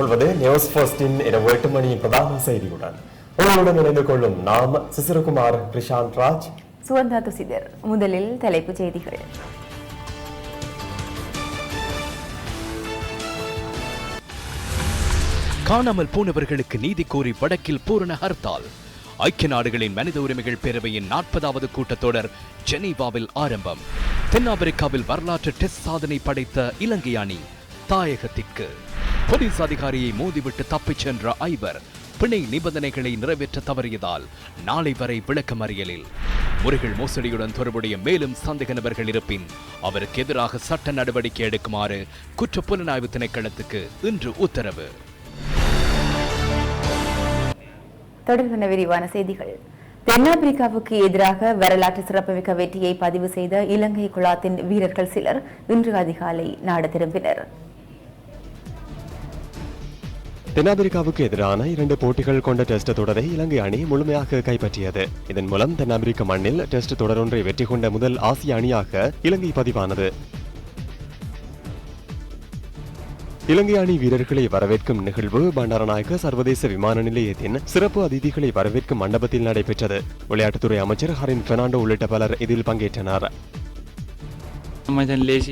கொள்வது நியூஸ் ஃபர்ஸ்டின் இரவு எட்டு மணி பிரதான செய்தியுடன். உங்களுடன் இணைந்து கொள்ளும் நாம் சிசிரகுமார் பிரசாந்த் ராஜ். சுவந்தா துசிதர் முதலில் தலைப்புச் செய்திகள். காணாமல் போனவர்களுக்கு நீதி கோரி வடக்கில் பூரண ஹர்த்தால். ஐக்கிய நாடுகளின் மனித உரிமைகள் பேரவையின் நாற்பதாவது கூட்டத்தொடர் ஜெனீவாவில் ஆரம்பம். தென்னாப்பிரிக்காவில் வரலாற்று டெஸ்ட் சாதனை படைத்த இலங்கை அணி தாயகத்திற்கு. போலீஸ் அதிகாரியை மோதிவிட்டு தப்பிச் சென்ற ஐவர் பிணை நிபந்தனைகளை நிறைவேற்ற தவறியதால் நாளை வரை விளக்கமறியலில் முறைகள் மோசடியுடன் தொடர்புடைய மேலும் சந்தேக நபர்கள் இருப்பின் அவருக்கு எதிராக சட்ட நடவடிக்கை எடுக்குமாறு குற்ற புலனாய்வு திணைக்களத்துக்கு இன்று உத்தரவு. தொடர்பான விரிவான செய்திகள். தென்னாப்பிரிக்காவுக்கு எதிராக வரலாற்று சிறப்புமிக்க வெற்றியை பதிவு செய்த இலங்கை குழாத்தின் வீரர்கள் சிலர் இன்று அதிகாலை நாடு திரும்பினர். தென்னாப்பிரிக்காவுக்கு எதிரான இரண்டு போட்டிகள் கொண்ட டெஸ்ட் தொடரை இலங்கை அணி முழுமையாக கைப்பற்றியது. இதன் மூலம் தென்னாப்பிரிக்க மண்ணில் டெஸ்ட் தொடரொன்றை வெற்றி கொண்ட முதல் ஆசிய அணியாக இலங்கை பதிவானது. இலங்கை அணி வீரர்களை வரவேற்கும் நிகழ்வு பண்டாரநாயக்க சர்வதேச விமான நிலையத்தின் சிறப்பு அதிதிகளை வரவேற்கும் மண்டபத்தில் நடைபெற்றது. விளையாட்டுத்துறை அமைச்சர் ஹரின் பெர்னாண்டோ உள்ளிட்ட பலர் இதில் பங்கேற்றனர்.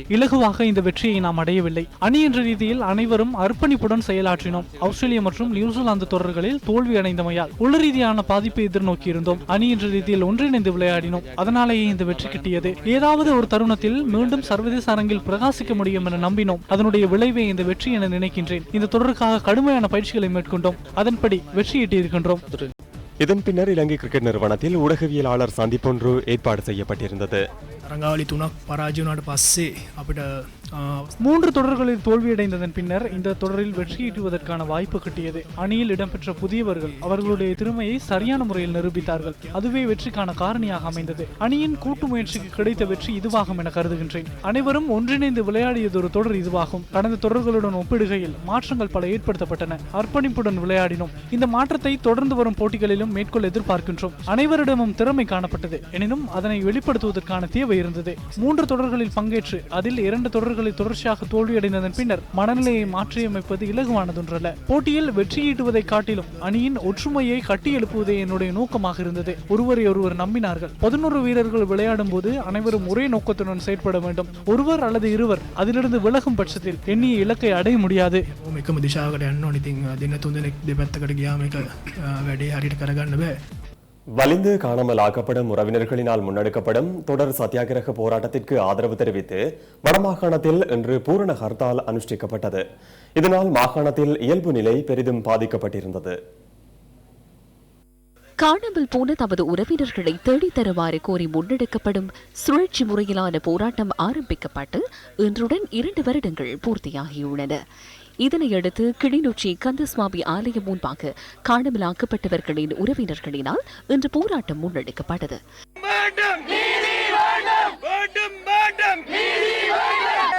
இலகுவாக இந்த வெற்றியை நாம் அடையவில்லை. அணி என்ற ரீதியில் அனைவரும் அர்ப்பணிப்புடன் செயலாற்றினோம். ஆஸ்திரேலியா மற்றும் நியூசிலாந்து தொடர்களில் தோல்வி அடைந்தமையால் உள்ள ரீதியான பாதிப்பை எதிர்நோக்கியிருந்தோம். அணி என்ற ரீதியில் ஒன்றிணைந்து விளையாடினோம். அதனாலேயே இந்த வெற்றி கிட்டியது. ஏதாவது ஒரு தருணத்தில் மீண்டும் சர்வதேச அரங்கில் பிரகாசிக்க முடியும் என நம்பினோம். அதனுடைய விளைவே இந்த வெற்றி என நினைக்கின்றேன். இந்த தொடருக்காக கடுமையான பயிற்சிகளை மேற்கொண்டோம். அதன்படி வெற்றியீட்டியிருக்கின்றோம். இதன் பின்னர் இலங்கை கிரிக்கெட் நிறுவனத்தில் ஊடகவியலாளர் சந்திப்பொன்று ஏற்பாடு செய்யப்பட்டிருந்தது. ரங்காவலி துணா பராஜயனாடு பஸ்ஸே அப்படி மூன்று தொடர்களில் தோல்வியடைந்ததன் பின்னர் இந்த தொடரில் வெற்றியீட்டுவதற்கான வாய்ப்பு கிட்டியது. அணியில் இடம்பெற்ற புதியவர்கள் அவர்களுடைய திறமையை சரியான முறையில் நிரூபித்தார்கள். அதுவே வெற்றிக்கான காரணியாக அமைந்தது. அணியின் கூட்டு முயற்சிக்கு கிடைத்த வெற்றி இதுவாகும் என கருதுகின்றேன். அனைவரும் ஒன்றிணைந்து விளையாடியதொரு தொடர் இதுவாகும். கடந்த தொடர்களுடன் ஒப்பிடுகையில் மாற்றங்கள் பல ஏற்படுத்தப்பட்டன. அர்ப்பணிப்புடன் விளையாடினோம். இந்த மாற்றத்தை தொடர்ந்து வரும் போட்டிகளிலும் மேற்கொள்ள எதிர்பார்க்கின்றோம். அனைவரிடமும் திறமை காணப்பட்டது. எனினும் அதனை வெளிப்படுத்துவதற்கான தேவை இருந்தது மூன்று தொடர்களில் பங்கேற்று அதில் இரண்டு தொடர்களில் தொடர்ச்சியாக தோல்வியடைந்ததன் பின்னர் மனநிலையை மாற்றியமைப்பது இலகுவானதொன்றல்ல போட்டியில் வெற்றியீட்டுவதை காட்டிலும் அணியின் ஒற்றுமையை கட்டி எழுப்புவதே என்னுடைய நோக்கமாக இருந்தது ஒருவரை ஒருவர் நம்பினார்கள் பதினோரு வீரர்கள் விளையாடும் போது அனைவரும் ஒரே நோக்கத்துடன் செயற்பட வேண்டும் ஒருவர் அல்லது இருவர் அதிலிருந்து விலகும் பட்சத்தில் எண்ணிய இலக்கை அடைய முடியாது ඔහොම එකම දිශාවට යන්න ඕනි ඉතින් දෙන්න තුන් දෙනෙක් දෙපැත්තකට ගියාම එක ආ, වැඩේ හරියට කරගන්න බෑ வலிந்து காணாமல் ஆக்கப்படும் உறவினர்களினால் முன்னெடுக்கப்படும் தொடர் சத்தியாகிரக போராட்டத்திற்கு ஆதரவு தெரிவித்து வடமாகாணத்தில் இன்று பூரண ஹர்த்தால் அனுஷ்டிக்கப்பட்டது. இதனால் மாகாணத்தில் இயல்பு நிலை பெரிதும் பாதிக்கப்பட்டிருந்தது. காணாமல் போன தமது உறவினர்களை தேடி தருமாறு கோரி முன்னெடுக்கப்படும் சுழற்சி முறையிலான போராட்டம் ஆரம்பிக்கப்பட்டு இன்றுடன் இரண்டு வருடங்கள் பூர்த்தியாகியுள்ளன. இதனையடுத்து கிளிநொச்சி கந்தசுவாமி ஆலயம் முன்பாக காணாமலாக்கப்பட்டவர்களின் உறவினர்களினால் இன்று போராட்டம் முன்னெடுக்கப்பட்டது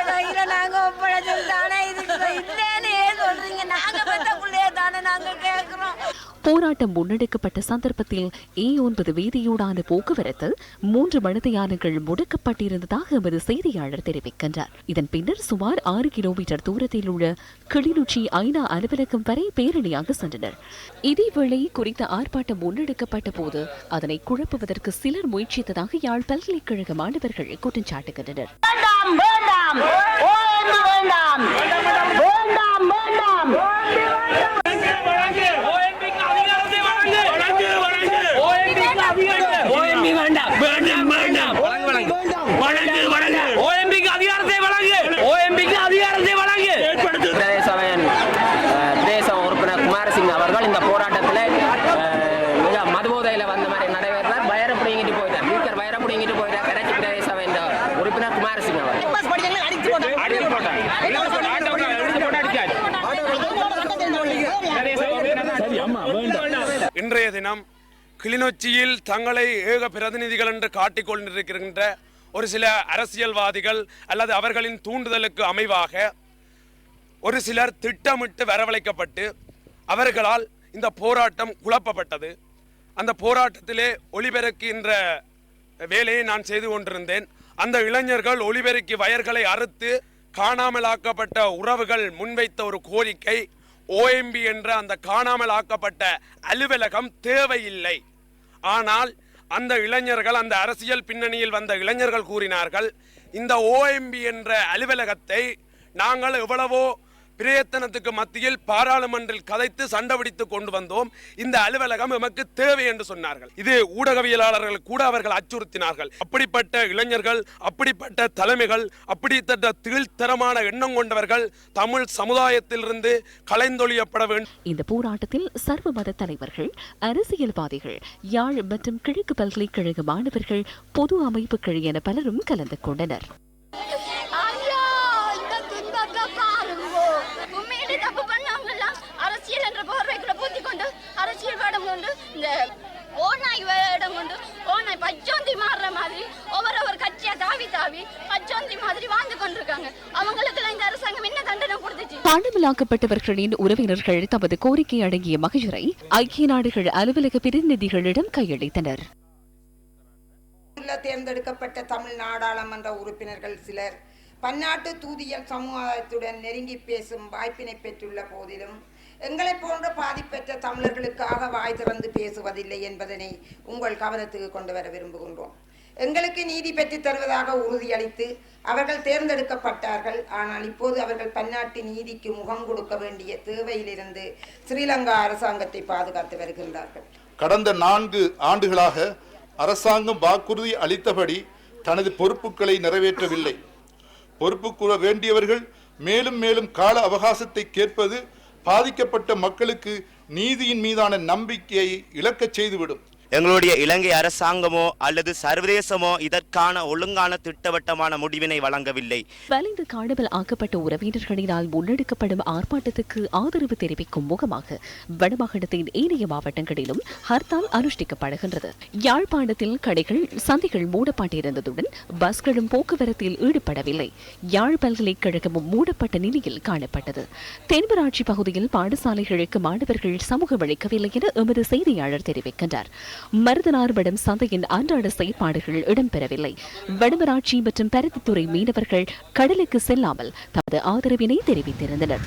கையில நாங்க ஒப்படைச்சது தானே இது இல்லைன்னு ஏன் சொல்றீங்க நாங்க பெற்ற பிள்ளைய தானே நாங்க கேக்குறோம் போராட்டம் முன்னெடுக்கப்பட்ட சந்தர்ப்பத்தில் ஏ ஒன்பது வீதியூடான போக்குவரத்து மூன்று மணித்தியானங்கள் முடக்கப்பட்டிருந்ததாக எமது செய்தியாளர் தெரிவிக்கின்றார். இதன் பின்னர் சுமார் ஆறு கிலோமீட்டர் தூரத்தில் உள்ள கிளிநொச்சி ஐநா அலுவலகம் வரை பேரணியாக சென்றனர். இதேவேளை குறித்த ஆர்ப்பாட்டம் முன்னெடுக்கப்பட்ட போது அதனை குழப்புவதற்கு சிலர் முயற்சித்ததாக யாழ் பல்கலைக்கழக மாணவர்கள் குற்றம் சாட்டுகின்றனர். வேண்டாம் வேண்டாம். ஓய்ந்து வேண்டாம். வேண்டாம் வேண்டாம் பிரதேச சபையின் அஹ், பிரதேச உறுப்பினர் குமாரசிங் அவர்கள் இந்த போராட்டத்தில் மிக மதுபோதையில் வந்த மாதிரி நடைபெறார் வயரை பிடிங்கிட்டு போயிட்டார் ஸ்பீக்கர் வயரை பிடிங்கிட்டு போயிட்டார் கரைச்சி பிரதேச சபையின் உறுப்பினர் குமாரசிங் அவர் இன்றைய தினம் கிளிநொச்சியில் தங்களை ஏக பிரதிநிதிகள் என்று காட்டிக்கொண்டிருக்கின்ற ஒரு சில அரசியல்வாதிகள் அல்லது அவர்களின் தூண்டுதலுக்கு அமைவாக ஒரு சிலர் திட்டமிட்டு வரவழைக்கப்பட்டு அவர்களால் இந்த போராட்டம் குழப்பப்பட்டது. அந்த போராட்டத்திலே ஒளிபெருக்கின்ற வேலையை நான் செய்து கொண்டிருந்தேன். அந்த இளைஞர்கள் ஒளிபெருக்கி வயர்களை அறுத்து காணாமலாக்கப்பட்ட உறவுகள் முன்வைத்த ஒரு கோரிக்கை. ஓஎம்பி என்ற அந்த காணாமல் ஆக்கப்பட்ட அலுவலகம் தேவையில்லை. ஆனால் அந்த இளைஞர்கள் அந்த அரசியல் பின்னணியில் வந்த இளைஞர்கள் கூறினார்கள் இந்த ஓஎம்பி என்ற அலுவலகத்தை நாங்கள் எவ்வளவோ பிரயத்தனத்துக்கு மத்தியில் பாராளுமன்றில் கதைத்து சண்டபிடித்து கொண்டு வந்தோம். இந்த அலுவலகம் எமக்கு தேவை என்று சொன்னார்கள். இது ஊடகவியலாளர்கள் கூட அவர்கள் அச்சுறுத்தினார்கள். அப்படிப்பட்ட இளைஞர்கள் அப்படிப்பட்ட தலைமைகள் அப்படிப்பட்ட திகழ்த்தரமான எண்ணம் கொண்டவர்கள் தமிழ் சமுதாயத்திலிருந்து கலைந்தொழியப்பட வேண்டும் இந்த போராட்டத்தில் சர்வ மத தலைவர்கள் அரசியல்வாதிகள் யாழ் மற்றும் கிழக்கு பல்கலைக்கழக மாணவர்கள் பொது அமைப்புகள் என பலரும் கலந்து கொண்டனர் ஐயா இந்த துன்பத்தை பாருங்கோ உண்மையிலே தப்பு பண்ணவங்கெல்லாம் அரசியல் என்ற போர்வைக்குள்ள பூத்தி கொண்டு அரசியல் வேடம் ஓநாய் வேடம் கொண்டு ஓநாய் பச்சோந்தி மாறுற மாதிரி ஒவ்வொரு ஒரு கட்சியா தாவி தாவி பச்சோந்தி மாதிரி வாழ்ந்து கொண்டிருக்காங்க. அவங்களுக்கு இந்த அரசாங்கம் என்ன தண்டனை கொடுத்துச்சு? காணாமலாக்கப்பட்டவர்களின் உறவினர்கள் தமது கோரிக்கை அடங்கிய மகஜரை ஐக்கிய நாடுகள் அலுவலக பிரதிநிதிகளிடம் கையளித்தனர். உள்ள தேர்ந்தெடுக்கப்பட்ட தமிழ் நாடாளுமன்ற உறுப்பினர்கள் சிலர் பன்னாட்டு தூதியல் சமுதாயத்துடன் நெருங்கி பேசும் வாய்ப்பினை பெற்றுள்ள போதிலும் எங்களைப் போன்ற பாதிப்பெற்ற தமிழர்களுக்காக வாய் திறந்து பேசுவதில்லை என்பதனை உங்கள் கவனத்துக்கு கொண்டு வர விரும்புகின்றோம். எங்களுக்கு நீதி பெற்றுத் தருவதாக உறுதியளித்து அவர்கள் தேர்ந்தெடுக்கப்பட்டார்கள். ஆனால் இப்போது அவர்கள் பன்னாட்டு நீதிக்கு முகம் கொடுக்க வேண்டிய தேவையிலிருந்து ஸ்ரீலங்கா அரசாங்கத்தை பாதுகாத்து வருகின்றார்கள். கடந்த நான்கு ஆண்டுகளாக அரசாங்கம் வாக்குறுதி அளித்தபடி தனது பொறுப்புகளை நிறைவேற்றவில்லை. பொறுப்பு கூற வேண்டியவர்கள் மேலும் மேலும் கால அவகாசத்தை கேட்பது பாதிக்கப்பட்ட மக்களுக்கு நீதியின் மீதான நம்பிக்கையை இழக்கச் செய்துவிடும். எங்களுடைய இலங்கை அரசாங்கமோ அல்லது சர்வதேசமோ இதற்கான ஒழுங்கான திட்டவட்டமான முடிவினை வழங்கவில்லை. வலிந்து காணாமல் ஆக்கப்பட்ட உறவினர்களினால் முன்னெடுக்கப்படும் ஆர்ப்பாட்டத்துக்கு ஆதரவு தெரிவிக்கும் முகமாக வடமாகாணத்தின் ஏனைய மாவட்டங்களிலும் ஹர்த்தால் அனுஷ்டிக்கப்படுகின்றது. யாழ்ப்பாணத்தில் கடைகள் சந்தைகள் மூடப்பட்டிருந்ததுடன் பஸ்களும் போக்குவரத்தில் ஈடுபடவில்லை. யாழ் பல்கலைக்கழகமும் மூடப்பட்ட நிலையில் காணப்பட்டது. தென்பராட்சி பகுதியில் பாடசாலைகளுக்கு மாணவர்கள் சமூகம் அளிக்கவில்லை என எமது செய்தியாளர் தெரிவிக்கின்றார். மருதனார்படம் சந்தையின் அன்றாட செயற்பாடுகள் இடம்பெறவில்லை. வடமராட்சி மற்றும் பருத்தித்துறை மீனவர்கள் கடலுக்கு செல்லாமல் தமது ஆதரவினை தெரிவித்திருந்தனர்.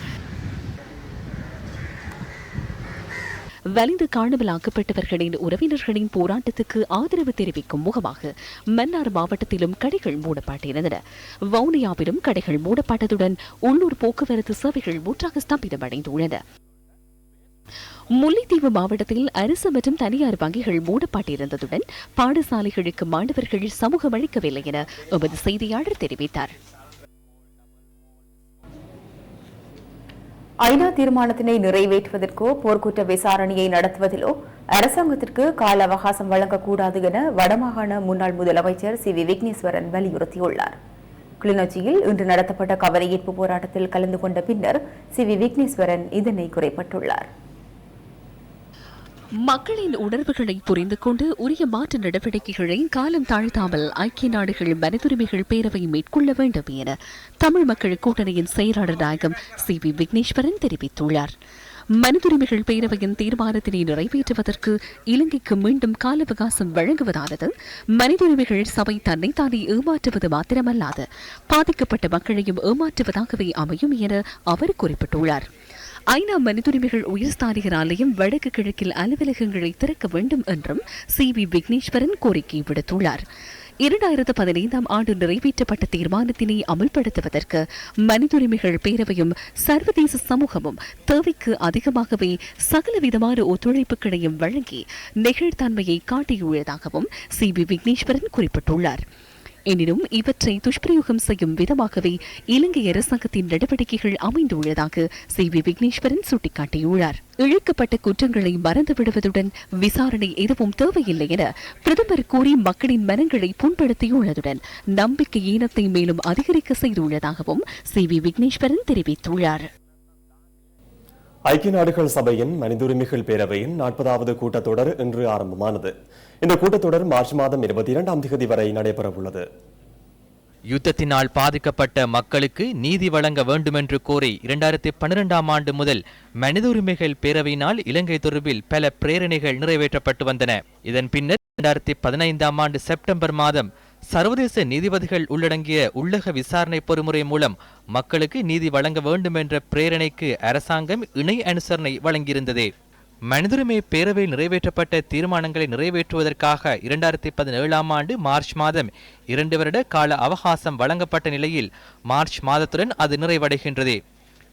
வலிந்து காணாமலாக்கப்பட்டவர்களின் உறவினர்களின் போராட்டத்துக்கு ஆதரவு தெரிவிக்கும் முகமாக மன்னார் மாவட்டத்திலும் கடைகள் மூடப்பட்டிருந்தன. வவுனியாவிலும் கடைகள் மூடப்பட்டதுடன் உள்ளூர் போக்குவரத்து சேவைகள் முற்றாக ஸ்தம்பிதமடைந்துள்ளன. முல்லைத்தீவு மாவட்டத்தில் அரசு மற்றும் தனியார் வங்கிகள் மூடப்பட்டிருந்ததுடன் பாடசாலைகளுக்கு மாணவர்கள் சமூகம் அளிக்கவில்லை என எமது செய்தியாளர் தெரிவித்தார். ஐநா தீர்மானத்தினை நிறைவேற்றுவதற்கோ போர்க்குற்ற விசாரணையை நடத்துவதிலோ அரசாங்கத்திற்கு கால அவகாசம் வழங்கக்கூடாது என வடமாகாண முன்னாள் முதலமைச்சர் சி வி விக்னேஸ்வரன் வலியுறுத்தியுள்ளார். கிளிநொச்சியில் இன்று நடத்தப்பட்ட கவனஈர்ப்பு போராட்டத்தில் கலந்து கொண்ட பின்னர் சி வி விக்னேஸ்வரன் இதனை குறைப்பட்டுள்ளார். மக்களின் உணர்வுகளை புரிந்து கொண்டு உரிய மாற்று நடவடிக்கைகளை காலம் தாழ்த்தாமல் ஐக்கிய நாடுகள் மனிதுரிமைகள் பேரவை மேற்கொள்ள வேண்டும் என தமிழ் மக்கள் கூட்டணியின் செயலாளர் நாயகம் சி பி விக்னேஸ்வரன் தெரிவித்துள்ளார். மனிதுரிமைகள் பேரவையின் தீர்மானத்தினை நிறைவேற்றுவதற்கு இலங்கைக்கு மீண்டும் கால அவகாசம் வழங்குவதானது மனிதுரிமைகள் சபை தன்னைத்தானே ஏமாற்றுவது மாத்திரமல்லாது பாதிக்கப்பட்ட மக்களையும் ஏமாற்றுவதாகவே அமையும் என அவர் குறிப்பிட்டுள்ளார். ஐநா மனிதுரிமைகள் உயர்ஸ்தானிகர் ஆலயம் வடக்கு கிழக்கில் அலுவலகங்களை திறக்க வேண்டும் என்றும் சி வி விக்னேஸ்வரன் கோரிக்கை விடுத்துள்ளார். இரண்டாயிரத்து பதினைந்தாம் ஆண்டு நிறைவேற்றப்பட்ட தீர்மானத்தினை அமல்படுத்துவதற்கு மனிதுரிமைகள் பேரவையும் சர்வதேச சமூகமும் தேவைக்கு அதிகமாகவே சகலவிதமான ஒத்துழைப்புகளையும் வழங்கி நெகிழ்த்தன்மையை காட்டியுள்ளதாகவும் சி வி விக்னேஸ்வரன் குறிப்பிட்டுள்ளார். எனினும் இவற்றை துஷ்பிரயோகம் செய்யும் விதமாகவே இலங்கை அரசாங்கத்தின் நடவடிக்கைகள் அமைந்துள்ளதாக சி வி விக்னேஸ்வரன் சுட்டிக்காட்டியுள்ளார். இழுக்கப்பட்ட குற்றங்களை மறந்துவிடுவதுடன் விசாரணை எதுவும் தேவையில்லை என பிரதமர் கூறி மக்களின் மனங்களை புண்படுத்தியுள்ளதுடன் நம்பிக்கை ஈனத்தை மேலும் அதிகரிக்க செய்துள்ளதாகவும் சி வி விக்னேஸ்வரன் தெரிவித்துள்ளார். ஐக்கிய நாடுகள் சபையின் மனிதுரிமைகள் பேரவையின் நாற்பதாவது கூட்டத்தொடர் இன்று ஆரம்பமானது. இந்த கூட்டத்தொடர் மார்ச் மாதம் இருபத்தி இரண்டாம் தேதி வரை நடைபெறவுள்ளது. யுத்தத்தினால் பாதிக்கப்பட்ட மக்களுக்கு நீதி வழங்க வேண்டுமென்று கோரி இரண்டாயிரத்தி பன்னிரெண்டாம் ஆண்டு முதல் மனித உரிமைகள் பேரவையினால் இலங்கை தொடர்பில் பல பிரேரணைகள் நிறைவேற்றப்பட்டு வந்தன. இதன் பின்னர் இரண்டாயிரத்தி பதினைந்தாம் ஆண்டு செப்டம்பர் மாதம் சர்வதேச நீதிபதிகள் உள்ளடங்கிய உள்ளக விசாரணை பொறிமுறை மூலம் மக்களுக்கு நீதி வழங்க வேண்டும் என்ற பிரேரணைக்கு அரசாங்கம் இணை அனுசரணை வழங்கியிருந்தது. மனிதுரிமை பேரவையில் நிறைவேற்றப்பட்ட தீர்மானங்களை நிறைவேற்றுவதற்காக இரண்டாயிரத்தி பதினேழாம் ஆண்டு மார்ச் மாதம் இரண்டு வருட கால அவகாசம் வழங்கப்பட்ட நிலையில் மார்ச் மாதத்துடன் அது நிறைவடைகின்றது.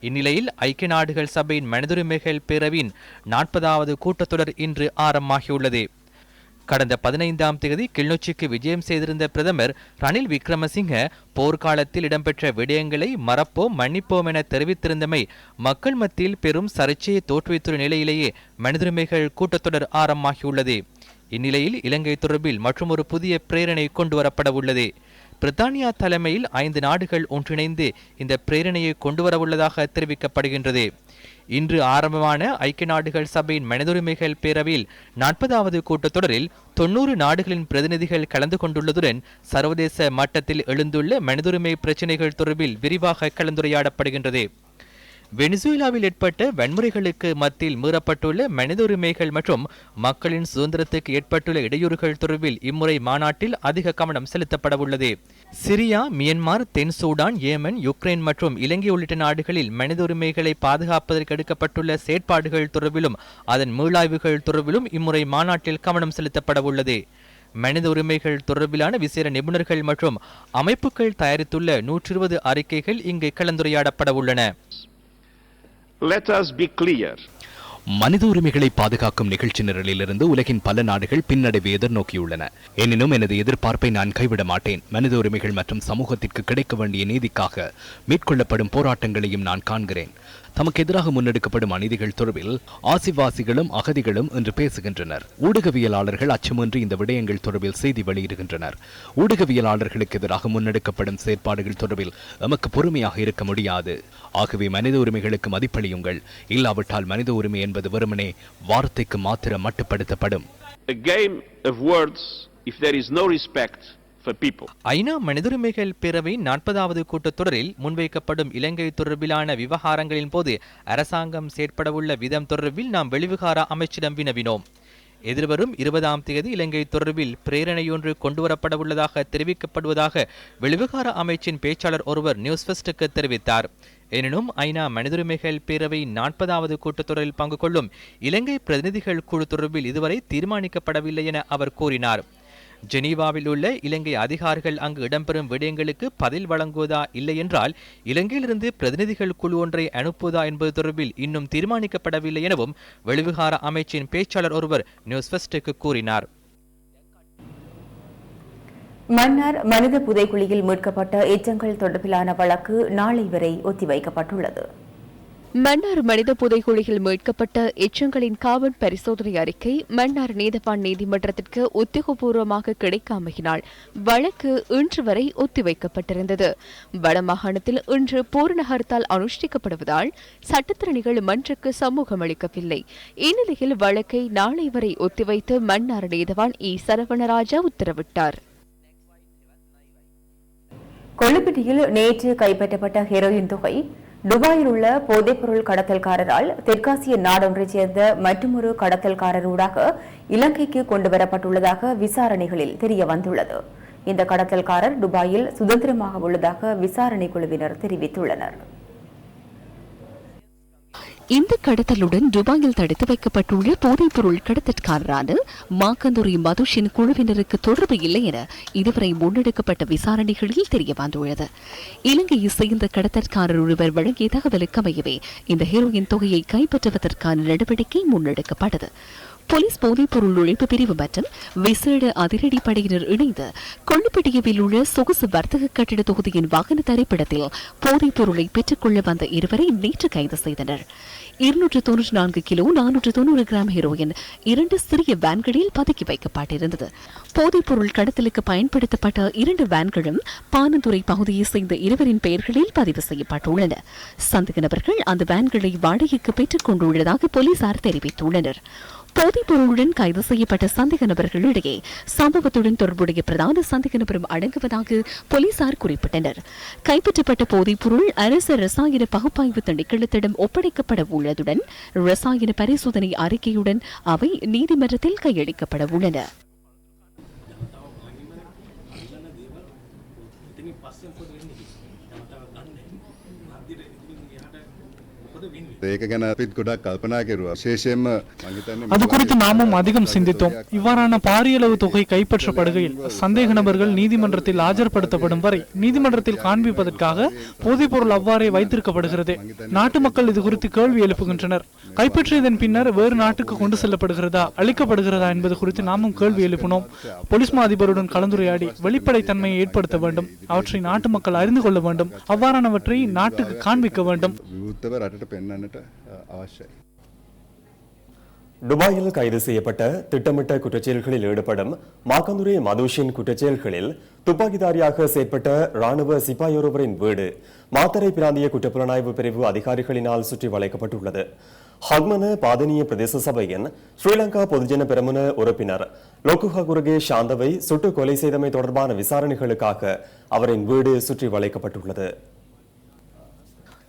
இந்நிலையில் ஐக்கிய நாடுகள் சபையின் மனிதுரிமைகள் பேரவையின் நாற்பதாவது கூட்டத்தொடர் இன்று ஆரம்பமாகியுள்ளது. கடந்த பதினைந்தாம் தேதி கிளிநொச்சிக்கு விஜயம் செய்திருந்த பிரதமர் ரணில் விக்ரமசிங்க போர்க்காலத்தில் இடம்பெற்ற விடயங்களை மறப்போம் மன்னிப்போம் என தெரிவித்திருந்தமை மக்கள் மத்தியில் பெரும் சர்ச்சையை தோற்றுவித்துள்ள நிலையிலேயே மனிதரிமைகள் கூட்டத்தொடர் ஆரம்பமாகியுள்ளது. இந்நிலையில் இலங்கை தொடர்பில் மற்றொரு புதிய பிரேரணை கொண்டுவரப்பட உள்ளது பிரித்தானியா தலைமையில் ஐந்து நாடுகள் ஒன்றிணைந்து இந்த பிரேரணையை கொண்டுவரவுள்ளதாக தெரிவிக்கப்படுகின்றது. இன்று ஆரம்பமான ஐக்கிய நாடுகள் சபையின் மனிதுரிமைகள் பேரவையில் நாற்பதாவது கூட்டத்தொடரில் தொன்னூறு நாடுகளின் பிரதிநிதிகள் கலந்து கொண்டுள்ளதுடன் சர்வதேச மட்டத்தில் எழுந்துள்ள மனிதுரிமை பிரச்சினைகள் தொடர்பில் விரிவாக கலந்துரையாடப்படுகின்றது. வெனிசுவேலாவில் ஏற்பட்ட வன்முறைகளுக்கு மத்தியில் மீறப்பட்டுள்ள மனித உரிமைகள் மற்றும் மக்களின் சுதந்திரத்துக்கு ஏற்பட்டுள்ள இடையூறுகள் தொடர்பில் இம்முறை மாநாட்டில் அதிக கவனம் செலுத்தப்படவுள்ளது சிரியா மியன்மார் தென் சூடான் ஏமன் யுக்ரைன் மற்றும் இலங்கை உள்ளிட்ட நாடுகளில் மனித உரிமைகளை பாதுகாப்பதற்கு எடுக்கப்பட்டுள்ள செயற்பாடுகள் தொடர்பிலும் அதன் மீளாய்வுகள் தொடர்பிலும் இம்முறை மாநாட்டில் கவனம் செலுத்தப்படவுள்ளது மனித உரிமைகள் தொடர்பிலான விசேட நிபுணர்கள் மற்றும் அமைப்புகள் தயாரித்துள்ள நூற்றி இருபது அறிக்கைகள் இங்கு கலந்துரையாடப்பட உள்ளன. Let us be clear. மனித உரிமைகளை பாதுகாக்கும் நிகழ்ச்சி நிரலிலிருந்து உலகின் பல நாடுகள் பின்னடைவை எதிர்நோக்கியுள்ளன. எனினும் எனது எதிர்பார்ப்பை நான் கைவிட மாட்டேன். மனித உரிமைகள் மற்றும் சமூகத்திற்கு கிடைக்க வேண்டிய நீதிக்காக மேற்கொள்ளப்படும் போராட்டங்களையும் நான் காண்கிறேன். தமக்கு எதிராக முன்னெடுக்கப்படும் அநீதிகள் தொடர்பில் ஆசிவாசிகளும் அகதிகளும் என்று பேசுகின்றனர். ஊடகவியலாளர்கள் அச்சமின்றி இந்த விடயங்கள் தொடர்பில் செய்தி வெளியிடுகின்றனர். ஊடகவியலாளர்களுக்கு எதிராக முன்னெடுக்கப்படும் செயற்பாடுகள் தொடர்பில் எமக்கு பொறுமையாக இருக்க முடியாது. ஆகவே மனித உரிமைகளுக்கு மதிப்பளியுங்கள். இல்லாவிட்டால் மனித உரிமை என்பது வெறுமனே வார்த்தைக்கு மாத்திரம் மட்டுப்படுத்தப்படும். A game of words if there is no respect ஐநா மனிதுரிமைகள் பேரவை நாற்பதாவது கூட்டத்தொடரில் முன்வைக்கப்படும் இலங்கை தொடர்பிலான விவகாரங்களின் போது அரசாங்கம் செயற்படவுள்ள விதம் தொடர்பில் நாம் வெளிவிகார அமைச்சிடம் வினவினோம். எதிர்வரும் இருபதாம் தேதி இலங்கை தொடர்பில் பிரேரணையொன்று கொண்டுவரப்படவுள்ளதாக தெரிவிக்கப்படுவதாக வெளிவிகார அமைச்சின் பேச்சாளர் ஒருவர் நியூஸ் ஃபெஸ்டுக்கு தெரிவித்தார். எனினும் ஐநா மனிதுரிமைகள் பேரவை நாற்பதாவது கூட்டத்தொடரில் பங்கு கொள்ளும் இலங்கை பிரதிநிதிகள் குழு தொடர்பில் இதுவரை தீர்மானிக்கப்படவில்லை என அவர் கூறினார். ஜெனீவாவில் உள்ள இலங்கை அதிகாரிகள் அங்கு இடம்பெறும் விடயங்களுக்கு பதில் வழங்குவதா இல்லை என்றால் இலங்கையிலிருந்து பிரதிநிதிகள் குழு ஒன்றை அனுப்புவதா என்பது தொடர்பில் இன்னும் தீர்மானிக்கப்படவில்லை எனவும் வெளிவிகார அமைச்சின் பேச்சாளர் ஒருவர் நியூஸ் ஃபெஸ்டுக்கு கூறினார். மன்னார் மனித புதைக்குழியில் மீட்கப்பட்ட எச்சங்கள் தொடர்பிலான வழக்கு நாளை வரை ஒத்திவைக்கப்பட்டுள்ளது. மன்னார் மனித புதைகுழியில் மீட்கப்பட்ட எச்சங்களின் காவல் பரிசோதனை அறிக்கை மன்னார் நீதவான் நீதிமன்றத்திற்கு உத்தியோகபூர்வமாக கிடைக்காமையினால் வழக்கு இன்று வரை ஒத்திவைக்கப்பட்டிருந்தது. வடமாகாணத்தில் இன்று பூரண ஹர்த்தால் அனுஷ்டிக்கப்படுவதால் சட்டத்திறனிகள் மன்றுக்கு சமூகம் அளிக்கவில்லை. இந்நிலையில் வழக்கை நாளை வரை ஒத்திவைத்து மன்னார் நீதவான் இ. சரவணராஜா உத்தரவிட்டார். கொள்ளுப்பட்டியில் நேற்று கைப்பற்றப்பட்ட ஹெரோயின் தொகை துபாயில் உள்ள போதைப்பொருள் கடத்தல்காரரால் தெற்காசிய நாடொன்றைச் சேர்ந்த மற்றொரு கடத்தல்காரரூடாக இலங்கைக்கு கொண்டுவரப்பட்டுள்ளதாக விசாரணைகளில் தெரிய வந்துள்ளது இந்த கடத்தல்காரர் துபாயில் சுதந்திரமாக உள்ளதாக விசாரணை குழுவினர் தெரிவித்துள்ளனர். இந்த கடத்தலுடன் துபாயில் தடுத்து வைக்கப்பட்டுள்ள போதைப்பொருள் கடத்தற்காரரான மாக்கந்துரி மதுஷின் குழுவினருக்கு தொடர்பு இல்லை என இதுவரை முன்னெடுக்கப்பட்ட விசாரணைகளில் தெரிய வந்துள்ளது இலங்கையை சேர்ந்த கடத்தற்காரர் ஒருவர் வழங்கிய தகவலுக்கு அமையவே இந்த ஹீரோயின் தொகையை கைப்பற்றுவதற்கான நடவடிக்கை முன்னெடுக்கப்பட்டது. போலீஸ் போதைப்பொருள் ஒழிப்பு பிரிவு மற்றும் விசேட அதிரடி படையினர் இணைந்து கொள்ளுப்பட்டியவில் உள்ள சொகுசு வர்த்தக கட்டிட தொகுதியின் வாகன தரைப்படத்தில் போதைப்பொருளை பெற்றுக்கொள்ள வந்த இருவரை நேற்று கைது செய்தனர். இருநூற்று தொன்னூற்றி நான்கு கிலோ நானூற்று தொண்ணூறு கிராம் ஹெரோயின் இரண்டு சிறிய வேன்களில் பதுக்கி வைக்கப்பட்டிருந்தது. போதைப்பொருள் கடத்தலுக்கு பயன்படுத்தப்பட்ட இரண்டு வேன்களும் பானந்துறை பகுதியை சேர்ந்த இருவரின் பெயர்களில் பதிவு செய்யப்பட்டுள்ளன. சந்தேக நபர்கள் அந்த வேன்களை வாடகைக்கு பெற்றுக் கொண்டுள்ளதாக போலீசார் தெரிவித்துள்ளனர். போதைப் பொருளுடன் கைது செய்யப்பட்ட சந்தேக நபர்களிடையே சம்பவத்துடன் தொடர்புடைய பிரதான சந்தேக நபரும் அடங்குவதாக போலீசார் குறிப்பிட்டனர். கைப்பற்றப்பட்ட போதைப் பொருள் அரசு ரசாயன பகுப்பாய்வு திணைக்களத்திடம் ஒப்படைக்கப்பட உள்ளதுடன் ரசாயன பரிசோதனை அறிக்கையுடன் அவை நீதிமன்றத்தில் கையளிக்கப்பட உள்ளன. ඒක ගැන අපිත් ගොඩක් කල්පනා කෙරුවා විශේෂයෙන්ම මං හිතන්නේ அது குறித்து நாமும் அதிகம் சிந்தித்தோம் இவ்வாறான பாரியளவு தொகை கைப்பற்றப்படுகையில் சந்தேக நபர்கள் நீதிமன்றத்தில் ஆஜர்படுத்தப்படும் வரை நீதிமன்றத்தில் காண்பிப்பதற்காக போதைப்பொருள் அவ்வாறே வைத்திருக்கப்படுகிறது நாட்டு மக்கள் இது குறித்து கேள்வி எழுப்புகின்றனர் கைப்பற்றியதன் பின்னர் வேறு நாட்டுக்கு கொண்டு செல்லப்படுகிறதா அளிக்கப்படுகிறதா என்பது குறித்து நாமும் கேள்வி எழுப்பினோம் பொலிஸ் மா அதிபருடன் கலந்துரையாடி வெளிப்படைத்தன்மையை ஏற்படுத்த வேண்டும் அவற்றை நாட்டு மக்கள் அறிந்து கொள்ள வேண்டும் அவ்வாறானவற்றை நாட்டுக்கு காண்பிக்க வேண்டும் විවෘත්තව රටට පෙන්වන්නට අ, අවශ්‍යයි. துபாயில் கைது செய்யப்பட்ட திட்டமிட்ட குற்றச்செயல்களில் ஈடுபடும் மாக்கந்துரே மதுஷின் குற்றச்செயல்களில் துப்பாக்கிதாரியாக செயற்பட்ட ராணுவ சிப்பாயொருவரின் வீடு மாத்தறை பிராந்திய குற்றப்புலனாய்வு பிரிவு அதிகாரிகளினால் சுற்றி வளைக்கப்பட்டுள்ளது ஹக்மன பாதனிய பிரதேச சபையின் ஸ்ரீலங்கா பொதுஜன பெரமுன உறுப்பினர் லோகுஹகுருகே சாந்தவை சுட்டு கொலை செய்தமை தொடர்பான விசாரணைகளுக்காக அவரின் வீடு சுற்றி வளைக்கப்பட்டுள்ளது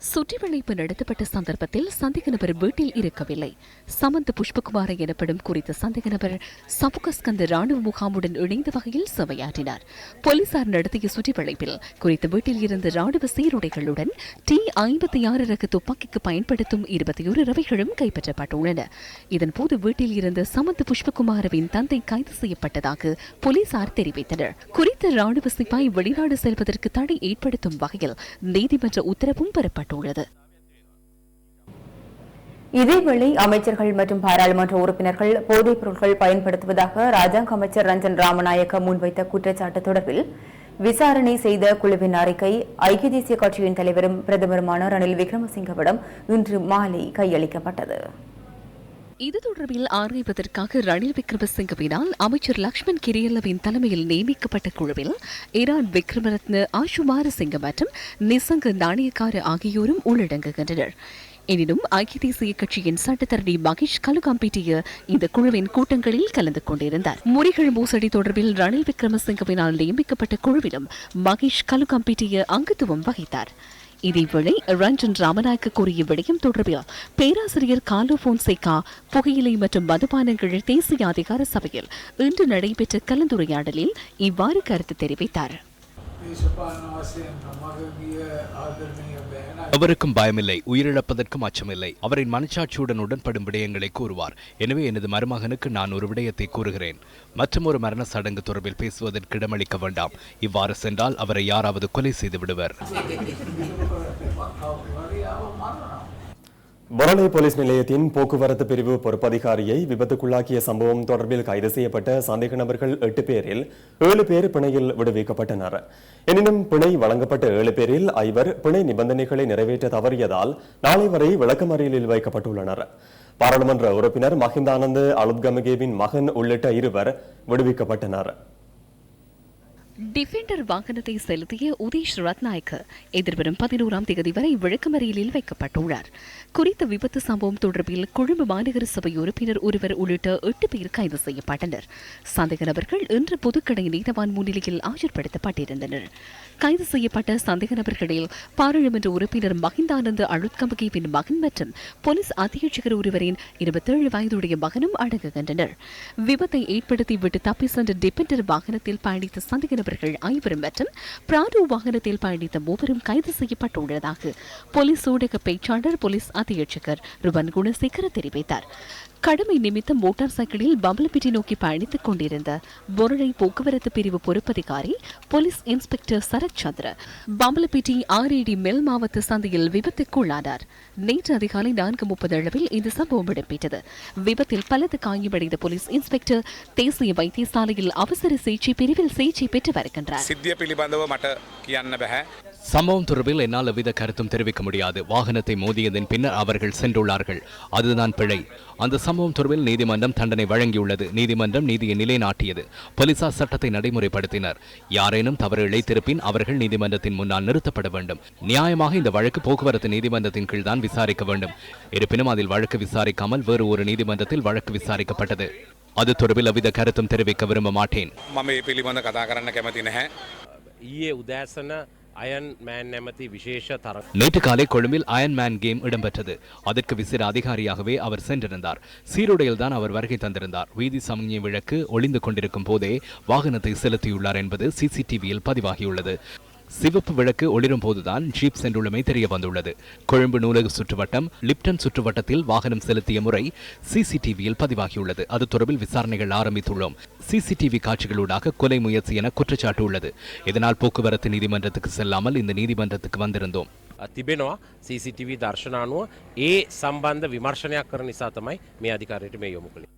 சுற்றிவளைப்பு நடத்தப்பட்ட சந்தர்ப்பத்தில் சந்தேக நபர் வீட்டில் இருக்கவில்லை. சமந்த புஷ்பகுமார எனப்படும் குறித்த சந்தேக நபர் சபுகஸ்கந்த ராணுவ முகாமுடன் இணைந்த வகையில் சேவையாற்றினார் போலீசார் நடத்திய சுற்றிவளைப்பில் குறித்த வீட்டில் இருந்த ராணுவ சீருடைகளுடன் டி ஐம்பத்தி ஆறு ரக துப்பாக்கிக்கு பயன்படுத்தும் இருபத்தி ஒரு ரவைகளும் கைப்பற்றப்பட்டுள்ளன. இதன்போது வீட்டில் இருந்த சமந்த புஷ்பகுமாரவின் தந்தை கைது செய்யப்பட்டதாக போலீசார் தெரிவித்தனர். குறித்த ராணுவ சிப்பாய் வெளிநாடு செல்வதற்கு தடை ஏற்படுத்தும் வகையில் நீதிமன்ற உத்தரவும் தெரிவிக்கப்பட்டுள்ளது இதேவேளை அமைச்சர்கள் மற்றும் பாராளுமன்ற உறுப்பினர்கள் போதைப் பொருட்கள் பயன்படுத்துவதாக ராஜாங்க அமைச்சர் ரஞ்சன் ராமநாயக்க முன்வைத்த குற்றச்சாட்டு தொடர்பில் விசாரணை செய்த குழுவின் அறிக்கை ஐக்கிய தேசிய கட்சியின் தலைவரும் பிரதமருமான ரணில் விக்ரமசிங்கவிடம் இன்று மாலை கையளிக்கப்பட்டது. இது தொடர்பில் ஆராய்வதற்காக ரணில் விக்ரமசிங்கவினால் அமைச்சர் லக்ஷ்மண் கிரியல்லவின் தலைமையில் நியமிக்கப்பட்ட குழுவில் ஈரான் விக்ரமரத்ன ஆஷுமார சிங்க மற்றும் நிசங்க நாணயக்கார ஆகியோரும் உள்ளடங்குகின்றனர். எனினும் ஐக்கிய தேசிய கட்சியின் சட்டத்தரணி மகேஷ் கலுகாம்பிட்டிய இந்த குழுவின் கூட்டங்களில் கலந்து கொண்டிருந்தார். முறிகள் மோசடி தொடர்பில் ரணில் விக்ரமசிங்கவினால் நியமிக்கப்பட்ட குழுவிலும் மகேஷ் கலுகாம்பிட்டிய அங்கத்துவம் வகித்தார். இதேவேளை ரஞ்சன் ராமநாயக்க கூறிய விடயம் தொடர்பில் பேராசிரியர் காலோ போன்சேகா புகையிலை மற்றும் மதுபானங்கள் தேசிய அதிகார சபையில் இன்று நடைபெற்ற கலந்துரையாடலில் இவ்வாறு கருத்து தெரிவித்தார். அவருக்கும் பயமில்லை உயிரிழப்பதற்கும் அச்சமில்லை. அவரின் மனச்சாட்சியுடன் உடன்படும் விடயங்களை கூறுவார். எனவே எனது மருமகனுக்கு நான் ஒரு விடயத்தை கூறுகிறேன். மற்றும் ஒரு மரண சடங்கு தொடர்பில் பேசுவதற்கு இடமளிக்க வேண்டாம். இவ்வாறு சென்றால் அவரை யாராவது கொலை செய்து விடுவர். பொரளை போலீஸ் நிலையத்தின் போக்குவரத்து பிரிவு பொறுப்பதிகாரியை விபத்துக்குள்ளாக்கிய சம்பவம் தொடர்பில் கைது செய்யப்பட்ட சந்தேக நபர்கள் எட்டு பேரில் ஏழு பேர் பிணையில் விடுவிக்கப்பட்டனர். எனினும் பிணை வழங்கப்பட்ட ஏழு பேரில் ஐவர் பிணை நிபந்தனைகளை நிறைவேற்ற தவறியதால் நாளை வரை விளக்கமறியலில் வைக்கப்பட்டுள்ளனர். பாராளுமன்ற உறுப்பினர் மஹிந்தானந்த் அலுத்கமகேவின் மகன் உள்ளிட்ட இருவர் விடுவிக்கப்பட்டனர். டிஃபெண்டர் வாகனத்தை செலுத்திய உதேஷ் ரத்நாயக்க எதிர்வரும் பதினோராம் தேதி வரை விளக்கமறியலில் வைக்கப்பட்டுள்ளார். குறித்த விபத்து சம்பவம் தொடர்பில் கொழும்பு மாநகர சபை உறுப்பினர் ஒருவர் உள்ளிட்ட எட்டு பேர் கைது செய்யப்பட்டனர். சந்தேக நபர்கள் இன்று பொதுக்கடை நீதவான் முன்னிலையில் ஆஜர்படுத்தப்பட்டிருந்தனர். கைது செய்யப்பட்ட சந்தேக நபர்களில் பாராளுமன்ற உறுப்பினர் மகிந்தானந்த அழுத்கம்பகேவின் மகன் மற்றும் போலீஸ் அத்தியட்சகர் ஒருவரின் இருபத்தேழு வயதுடைய மகனும் அடங்குகின்றனர். விபத்தை ஏற்படுத்தி விட்டு தப்பி சென்ற டிபெண்டர் வாகனத்தில் பயணித்த சந்தேக நபர்கள் ஐவரும் மற்றும் பிராடோ வாகனத்தில் பயணித்த மூவரும் கைது செய்யப்பட்டுள்ளதாக போலீஸ் ஊடக பேச்சாளர் போலீஸ் அத்தியட்சகர் ருபன் குணசேகர தெரிவித்தார். கடமை நிமித்தம் மோட்டார் சைக்கிளில் பம்பலப்பிட்டி நோக்கி பயணித்துக் கொண்டிருந்த பொருளை போக்குவரத்து பிரிவு பொறுப்பதிகாரி போலீஸ் இன்ஸ்பெக்டர் சரத் சந்திர பம்பலப்பிட்டி ஆர்ஏடி மெல் மாவட்ட சந்தையில் விபத்துக்குள்ளானார் நேற்று அதிகாலை நான்கு முப்பது அளவில் இந்த சம்பவம் இடம்பெற்றது விபத்தில் பலத்து காயமடைந்த போலீஸ் இன்ஸ்பெக்டர் தேசிய வைத்தியசாலையில் அவசர சிகிச்சை பிரிவில் சிகிச்சை பெற்று வருகின்றார் சம்பவம் தொடர்பில் என்னால் எவ்வித கருத்தும் தெரிவிக்க முடியாது. வாகனத்தை மோதியதன் பின்னர் அவர்கள் சென்றுள்ளார்கள். அதுதான் பிழை. அந்த சம்பவம் தொடர்பில் நீதிமன்றம் தண்டனை வழங்கியுள்ளது. நீதிமன்றம் நீதியை நிலைநாட்டியது. போலீசார் சட்டத்தை நடைமுறைப்படுத்தினர். யாரேனும் தவறு இழைத்திருப்பின் அவர்கள் நீதிமன்றத்தின் முன்னால் நிறுத்தப்பட வேண்டும். நியாயமாக இந்த வழக்கு போக்குவரத்து நீதிமன்றத்தின் கீழ் தான் விசாரிக்க வேண்டும். இருப்பினும் அதில் வழக்கு விசாரிக்காமல் வேறு ஒரு நீதிமன்றத்தில் வழக்கு விசாரிக்கப்பட்டது. அது தொடர்பில் அவ்வித கருத்தும் தெரிவிக்க விரும்ப மாட்டேன். அயன் மேன் எமதி விசேஷ தர நேற்று காலை கொழும்பில் அயன் மேன் கேம் இடம்பெற்றது. அதற்கு விசிற அதிகாரியாகவே அவர் சென்றிருந்தார். சீருடையில் தான் அவர் வருகை தந்திருந்தார். வீதி சமஞ்சை விளக்கு ஒளிந்து கொண்டிருக்கும் போதே வாகனத்தை செலுத்தியுள்ளார் என்பது சிசிடிவியில் பதிவாகியுள்ளது. சிவப்பு விளக்கு ஒளிரும் போதுதான் ஜீப் சென்றுள்ளமை தெரிய வந்துள்ளது கொழும்பு நூலக சுற்றுவட்டம் லிப்டன் சுற்றுவட்டத்தில் வாகனம் செலுத்திய முறை சிசிடிவியில் பதிவாகியுள்ளது அது தொடர்பில் விசாரணைகள் ஆரம்பித்துள்ளோம் சிசிடிவி காட்சிகளூடாக கொலை முயற்சி என குற்றச்சாட்டு உள்ளது இதனால் போக்குவரத்து நீதிமன்றத்துக்கு செல்லாமல் இந்த நீதிமன்றத்துக்கு வந்திருந்தோம் තිබෙනවා CCTV දර්ශන අනුව ඒ සම්බන්ධ විමර්ශනයක් කරන නිසා තමයි මේ අධිකාරයට මේ යොමු කළේ.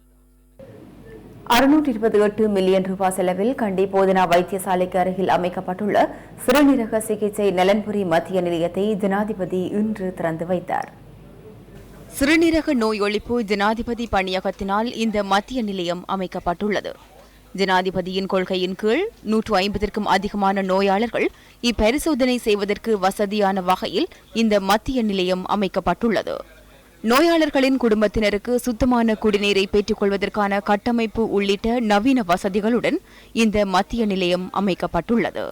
அறுநூற்றி இருபத்தி எட்டு மில்லியன் ரூபாய் செலவில் கண்டி போதனா வைத்தியசாலைக்கு அருகில் அமைக்கப்பட்டுள்ள சிறுநீரக சிகிச்சை நலன்புரி மத்திய நிலையத்தை ஜனாதிபதி இன்று திறந்து வைத்தார். சிறுநீரக நோய் ஒழிப்பு ஜனாதிபதி பணியகத்தினால் இந்த மத்திய நிலையம் அமைக்கப்பட்டுள்ளது. ஜனாதிபதியின் கொள்கையின் கீழ் நூற்று ஐம்பதற்கும் அதிகமான நோயாளர்கள் இப்பரிசோதனை செய்வதற்கு வசதியான வகையில் இந்த மத்திய நிலையம் அமைக்கப்பட்டுள்ளது. நோயாளர்களின் குடும்பத்தினருக்கு சுத்தமான குடிநீரை பெற்றுக் கொள்வதற்கான கட்டமைப்பு உள்ளிட்ட நவீன வசதிகளுடன் இந்த மத்திய நிலையம் அமைக்கப்பட்டுள்ளது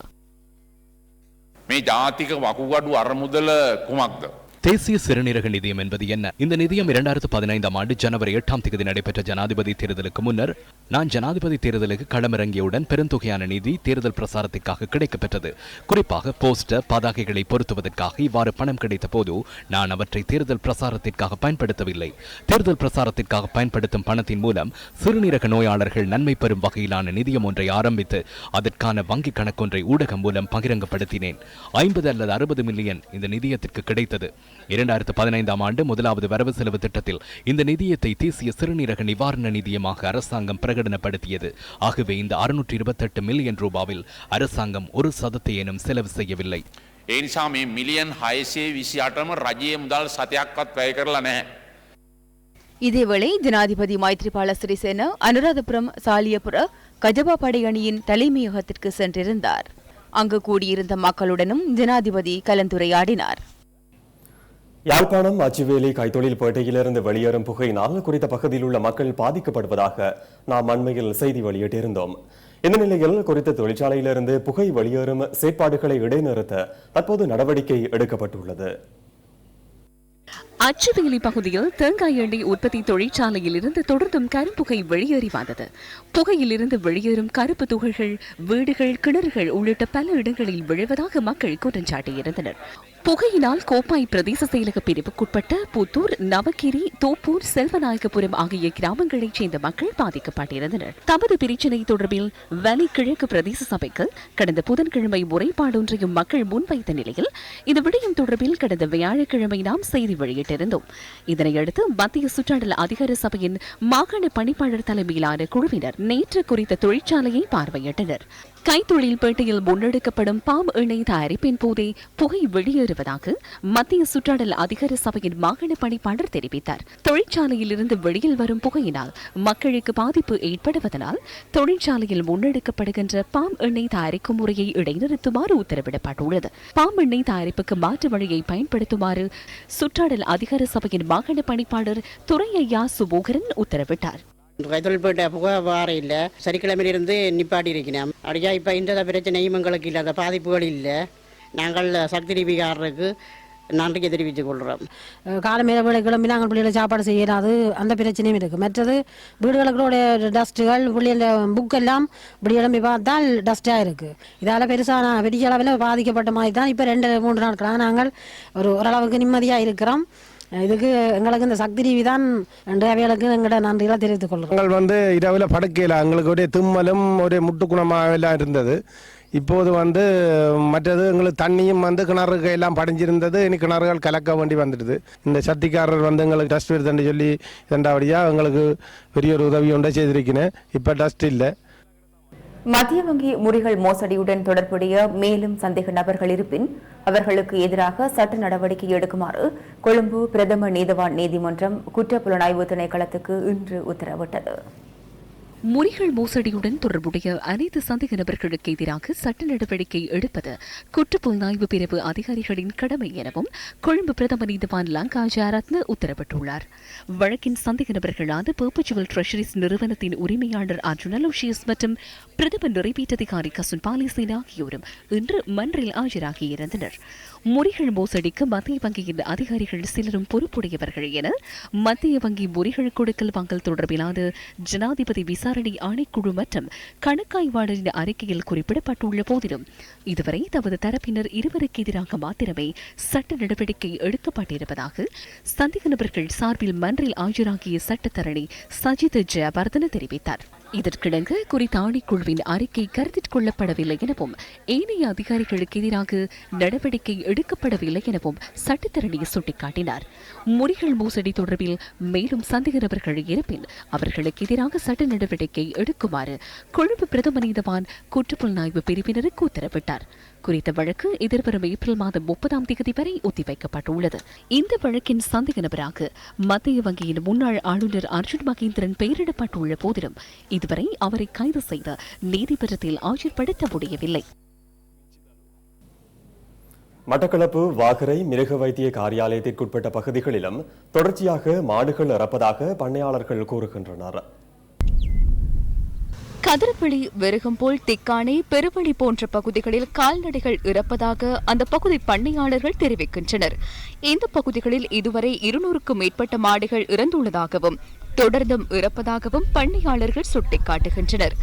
මේ ජාතික වකුගඩු අරමුදල කුමක්ද. தேசிய சிறுநீரக நிதியம் என்பது என்ன? இந்த நிதியம் இரண்டாயிரத்து பதினைந்தாம் ஆண்டு ஜனவரி எட்டாம் தேதி நடைபெற்ற ஜனாதிபதி தேர்தலுக்கு முன்னர் நான் ஜனாதிபதி தேர்தலுக்கு களமிறங்கியவுடன் பெருந்தொகையான நிதி தேர்தல் பிரசாரத்திற்காக கிடைக்கப்பெற்றது. குறிப்பாக போஸ்டர் பதாகைகளை பொருத்துவதற்காக இவ்வாறு பணம் கிடைத்த போது நான் அவற்றை தேர்தல் பிரசாரத்திற்காக பயன்படுத்தவில்லை. தேர்தல் பிரசாரத்திற்காக பயன்படுத்தும் பணத்தின் மூலம் சிறுநீரக நோயாளர்கள் நன்மை பெறும் வகையிலான நிதியம் ஒன்றை ஆரம்பித்து அதற்கான வங்கிக் கணக்கொன்றை ஊடகம் மூலம் பகிரங்கப்படுத்தினேன். ஐம்பது அல்லது அறுபது மில்லியன் இந்த நிதியத்திற்கு கிடைத்தது. இரண்டாயிரத்து பதினைந்தாம் ஆண்டு முதலாவது வரவு செலவு திட்டத்தில் இந்த நிதியத்தை தேசிய சிறுநீரக நிவாரண நிதியமாக அரசாங்கம் பிரகடனப்படுத்தியது ஆகவே இந்த அறுநூற்றி இருபத்தெட்டு மில்லியன் ரூபாவில் அரசாங்கம் ஒரு சதத்தையேனும் செலவு செய்யவில்லை ඒ නිසා මේ මිලියන් හයසේ විසි අටම රජයේ මුදල් සතයක්වත් වැය කරලා නැහැ. இதேவேளை ஜனாதிபதி மைத்ரிபால சிறிசேன அனுராதபுரம் சாலியபுர கஜபா படையணியின் தலைமையகத்திற்கு சென்றிருந்தார் அங்கு கூடியிருந்த மக்களுடனும் ஜனாதிபதி கலந்துரையாடினார் யாழ்ப்பாணம் அச்சுவேலி கைத்தொழில் பேட்டையிலிருந்து வெளியேறும் புகையினால் குறித்த பகுதியில் உள்ள மக்கள் பாதிக்கப்படுவதாக நாம் அண்மையில் செய்தி வெளியிட்டிருந்தோம். இந்த நிலையில் குறித்த தொழிற்சாலையிலிருந்து புகை வெளியேறும் செயற்பாடுகளை இடைநிறுத்த தற்போது நடவடிக்கை எடுக்கப்பட்டுள்ளது. அச்சுவேலி பகுதியில் தேங்காய் எண்ணெய் உற்பத்தி தொழிற்சாலையில் இருந்து தொடர்ந்தும் கரும்புகை வெளியேறி வந்தது புகையிலிருந்து வெளியேறும் கருப்பு துகள்கள் வீடுகள் கிணறுகள் உள்ளிட்ட பல இடங்களில் விழுவதாக மக்கள் குற்றம் சாட்டியிருந்தனர் புகையினால் கோப்பாய் பிரதேச செயலக பிரிவுக்குட்பட்ட புத்தூர் நவகிரி தோப்பூர் செல்வநாயகபுரம் ஆகிய கிராமங்களைச் சேர்ந்த மக்கள் பாதிக்கப்பட்டிருந்தனர். தமது பிரச்சினை தொடர்பில் வலி கிழக்கு பிரதேச சபைக்கு கடந்த புதன்கிழமை முறைப்பாடொன்றையும் மக்கள் முன்வைத்த நிலையில் இந்த விடயம் தொடர்பில் கடந்த வியாழக்கிழமை நாம் செய்தி வெளியிட்டிருந்தோம் இதனையடுத்து மத்திய சுற்றாடல் அதிகார சபையின் மாகாண பணிப்பாளர் தலைமையிலான குழுவினர் நேற்று குறித்த தொழிற்சாலையை பார்வையிட்டனர். கைத்தொழில் பேட்டையில் முன்னெடுக்கப்படும் பாம் எண்ணெய் தயாரிப்பின் போதே புகை வெளியேறுவதாக மத்திய சுற்றாடல் அதிகார சபையின் மாகாண பணிப்பாளர் தெரிவித்தார். தொழிற்சாலையில் இருந்து வெளியில் வரும் புகையினால் மக்களுக்கு பாதிப்பு ஏற்படுவதனால் தொழிற்சாலையில் முன்னெடுக்கப்படுகின்ற பாம் எண்ணெய் தயாரிக்கும் முறையை இடைநிறுத்துமாறு உத்தரவிடப்பட்டுள்ளது. பாம் எண்ணெய் தயாரிப்புக்கு மாற்று வழியை பயன்படுத்துமாறு சுற்றாடல் அதிகார சபையின் மாகாண பணிப்பாளர் துரையையா சுபோகரன் உத்தரவிட்டார். கைத்தொழில்பேட்டை புகை வாரம் இல்லை சனிக்கிழமையிலிருந்து நிப்பாட்டி இருக்கிறேன் அப்படியா இப்போ இந்த பிரச்சனையும் எங்களுக்கு இல்லை அந்த பாதிப்புகள் இல்லை. நாங்கள் சக்தி டிவிக்காரருக்கு நன்றியை தெரிவித்துக் கொள்கிறோம். காலமேல வேலை கிளம்பி நாங்கள் பிள்ளைகளை சாப்பாடு செய்யறாது. அந்த பிரச்சனையும் இருக்குது மற்றது வீடுகளுக்குள்ள டஸ்ட்டுகள் பிள்ளைகள புக் எல்லாம் இப்படி கிளம்பி பார்த்தால் டஸ்ட்டாக இருக்குது இதால் பெருசாக பெரிய அளவில் பாதிக்கப்பட்ட மாதிரி தான் இப்போ ரெண்டு மூன்று நாட்களாக நாங்கள் ஒரு ஓரளவுக்கு நிம்மதியாக இருக்கிறோம். இதுக்கு எங்களுக்கு இந்த சக்தி டிவி தான் அவைகளுக்கு எங்களோட நன்றிகளை தெரிவித்துக் கொள்கிறோம். நாங்கள் வந்து இரவில் படுக்கையில் எங்களுக்கு ஒரே தும்மலும் ஒரே முட்டுக்குணமாக எல்லாம் இருந்தது. இப்போது வந்து மற்றது எங்களுக்கு தண்ணியும் வந்து கிணறுகள் எல்லாம் படிஞ்சிருந்தது. இனி கிணறுகள் கலக்க வேண்டி வந்துடுது. இந்த சக்திக்காரர் வந்து எங்களுக்கு டஸ்ட் வருதுன்னு சொல்லி ரெண்டாவடியாக எங்களுக்கு பெரிய ஒரு உதவி ஒன்றை செய்திருக்கிறேன். இப்போ டஸ்ட் இல்லை. மத்திய வங்கி முறிகள் மோசடியுடன் தொடர்புடைய மேலும் சந்தேக நபர்கள் இருப்பின் அவர்களுக்கு எதிராக சட்ட நடவடிக்கை எடுக்குமாறு கொழும்பு பிரதம நீதவான் நீதிமன்றம் குற்றப்புலனாய்வு திணைக்களத்துக்கு இன்று உத்தரவிட்டது. முறிகள் மோசடியுடன் தொடர்புடைய அனைத்து சந்தேக நபர்களுக்கு எதிராக சட்ட நடவடிக்கை எடுப்பது குற்றப்புலனாய்வு பிரிவு அதிகாரிகளின் கடமை எனவும் கொழும்பு பிரதம நீதிவான் லங்கா ஜாரத்ன உத்தரவிட்டுள்ளார். வழக்கின் சந்தேக நபர்களான பர்பச்சுவல் ட்ரெஷரிஸ் நிறுவனத்தின் உரிமையாளர் அர்ஜுன லோஷியஸ் மற்றும் பிரதம நிறைவேற்றதிகாரி கசுன் பாலிசேன் ஆகியோரும் இன்று மன்றில் ஆஜராகியிருந்தனர் முறிகள் மோசடிக்கு மத்திய வங்கியின் அதிகாரிகள் சிலரும் பொறுப்புடையவர்கள் என மத்திய வங்கி முறிகள் கொடுக்கல் வாங்கல் தொடர்பிலான ஜனாதிபதி விசாரணை ஆணைக்குழு மற்றும் கணக்காய்வாளரின் அறிக்கையில் குறிப்பிடப்பட்டுள்ள போதிலும் இதுவரை தமது தரப்பினர் இருவருக்கு எதிராக மாத்திரமே சட்ட நடவடிக்கை எடுக்கப்பட்டிருப்பதாக சந்தேக நபர்கள் சார்பில் மன்றில் ஆஜராகிய சட்டத்தரணி சஜித் ஜெயவர்தன தெரிவித்தார். இதற்கிடங்கு குறித்த ஆணைக்குழுவின் அறிக்கை கருத்தில் கொள்ளப்படவில்லை எனவும் ஏனைய அதிகாரிகளுக்கு எதிராக நடவடிக்கை எடுக்கப்படவில்லை எனவும் சட்டத்தரணி சுட்டிக்காட்டினார். முறிகள் மோசடி தொடர்பில் மேலும் சந்தேக நபர்கள் இருப்பின் அவர்களுக்கு எதிராக சட்ட நடவடிக்கை எடுக்குமாறு கொழும்பு பிரதம நீதவான் குற்றப்புலனாய்வு பிரிவினருக்கு உத்தரவிட்டார். குறித்த வழக்கு எதிர்வரும் ஏப்ரல் மாதம் முப்பதாம் தேதி வரை ஒத்திவைக்கப்பட்டுள்ளது. இந்த வழக்கின் சந்தேக நபராக மத்திய வங்கியின் முன்னாள் ஆளுநர் அர்ஜுன் மகேந்திரன் பெயரிடப்பட்டுள்ள போதிலும் இதுவரை அவரை கைது செய்த நீதிமன்றத்தில் ஆஜர்படுத்த முடியவில்லை மட்டக்களப்பு வாகரை மிருக வைத்திய காரியாலயத்திற்குட்பட்ட பகுதிகளிலும் தொடர்ச்சியாக மாடுகள் இறப்பதாக பண்ணையாளர்கள் கூறுகின்றனர். கதிரவெளி வெறுகம்போல் திக்கானே பெருவழி போன்ற பகுதிகளில் கால்நடைகள் இறப்பதாக அந்த பகுதி பண்ணையாளர்கள் தெரிவிக்கின்றனர். இந்த பகுதிகளில் இதுவரை இருநூறுக்கும் மேற்பட்ட மாடுகள் இறந்துள்ளதாகவும் தொடர்ந்தும் இறப்பதாகவும் பண்ணையாளர்கள் சுட்டிக்காட்டுகின்றனர்.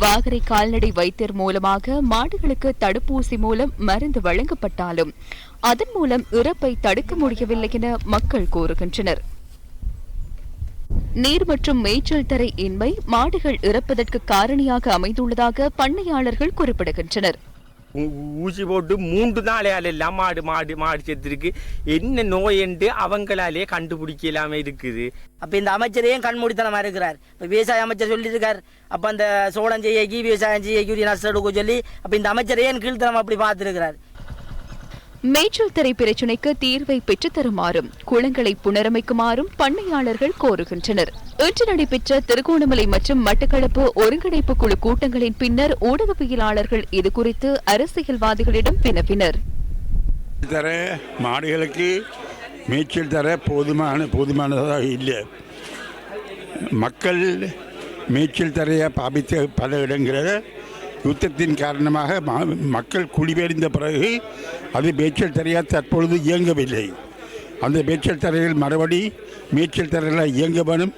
வாகரை கால்நடை வைத்தியர் மூலமாக மாடுகளுக்கு தடுப்பூசி மூலம் மருந்து வழங்கப்பட்டாலும் அதன் மூலம் இறப்பை தடுக்க முடியவில்லை என மக்கள் கூறுகின்றனர். நீர் மற்றும் மேய்ச்சல் தரை இன்மை மாடுகள் இறப்பதற்கு காரணியாக அமைந்துள்ளதாக பண்ணையாளர்கள் குறிப்பிடுகின்றனர். ஊசி போட்டு மூன்று நாளையால எல்லாம் மாடு மாடு மாடு செத்துருக்கு. என்ன நோய் என்று அவங்களாலே கண்டுபிடிக்கலாம இருக்குது. அப்ப இந்த அமைச்சர் ஏன் கண்மூடித்தனமா இருக்கிறார்? இப்ப விவசாய அமைச்சர் சொல்லியிருக்கார். அப்ப அந்த சோளம் செய்யக்கி விவசாயம் செய்யக்கி உரிய நஷ்டம் எடுக்க சொல்லி அப்ப இந்த அமைச்சர் ஏன் கீழ்த்தனம் அப்படி பார்த்திருக்கிறார்? மேய்ச்சல் திரை பிரச்சினைக்கு தீர்வை பெற்றுத்தருமாறும் குளங்களை புனரமைக்குமாறும் பண்ணையாளர்கள் கோருகின்றனர். இன்று நடைபெற்ற திருகோணமலை மற்றும் மட்டக்களப்பு ஒருங்கிணைப்பு குழு கூட்டங்களின் பின்னர் ஊடகவியலாளர்கள் இதுகுறித்து அரசியல்வாதிகளிடம் வினவினர். தர மாடுகளுக்கு மேய்ச்சல் தர போதுமான போதுமானதாக இல்லை. மக்கள் மேய்ச்சல் தரையை பாபித்த பல இடங்களில் யுத்தத்தின் காரணமாக மக்கள் குடிபெயர்ந்த பிறகு அது மேய்ச்சல் தரையாக தற்பொழுது இயங்கவில்லை. அந்த மேய்ச்சல் தரையில் மறுபடி மேய்ச்சல் தரையில் இயங்க வேணும்.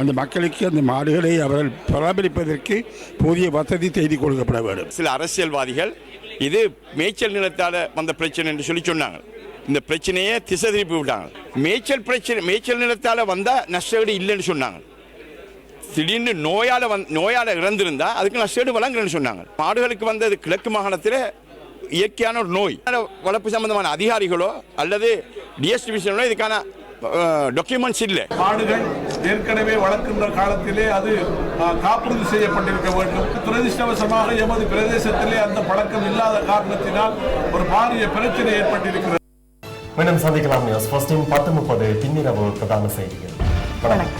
அந்த மக்களுக்கு அந்த மாடுகளை அவர்கள் பராமரிப்பதற்கு போதிய வசதி செய்து கொடுக்கப்பட வேண்டும். சில அரசியல்வாதிகள் இது மேய்ச்சல் நிலத்தால் வந்த பிரச்சனை என்று சொல்லி சொன்னாங்க. இந்த பிரச்சனையை திசை திருப்பி விட்டாங்க. மேய்ச்சல் பிரச்சனை மேய்ச்சல் நிலத்தால் வந்தால் நஷ்டஈடு இல்லைன்னு சொன்னாங்க. திடீர்னு நோயால் வந் நோயால் இறந்திருந்தா அதுக்கு நஷ்டஈடு வழங்குறேன்னு சொன்னாங்க. மாடுகளுக்கு வந்தது கிழக்கு மாகாணத்தில் இயற்கையான ஒரு நோய். வளர்ப்பு சம்பந்தமான அதிகாரிகளோ அல்லது டிஎஸ்டிபிஷனோ இதுக்கான டாக்குமெண்ட்ஸ் இல்லை. மாடுகள் ஏற்கனவே வளர்க்கின்ற காலத்திலே அது காப்புறுதி செய்யப்பட்டிருக்க வேண்டும். துரதிருஷ்டவசமாக எமது பிரதேசத்திலே அந்த பழக்கம் இல்லாத காரணத்தினால் ஒரு பாரிய பிரச்சனை ஏற்பட்டிருக்கிறது. மீண்டும் சந்திக்கலாம். நியூஸ் ஃபர்ஸ்டின் பத்து முப்பது பின்னிரவு பிரதான செய்திகள். வணக்கம்.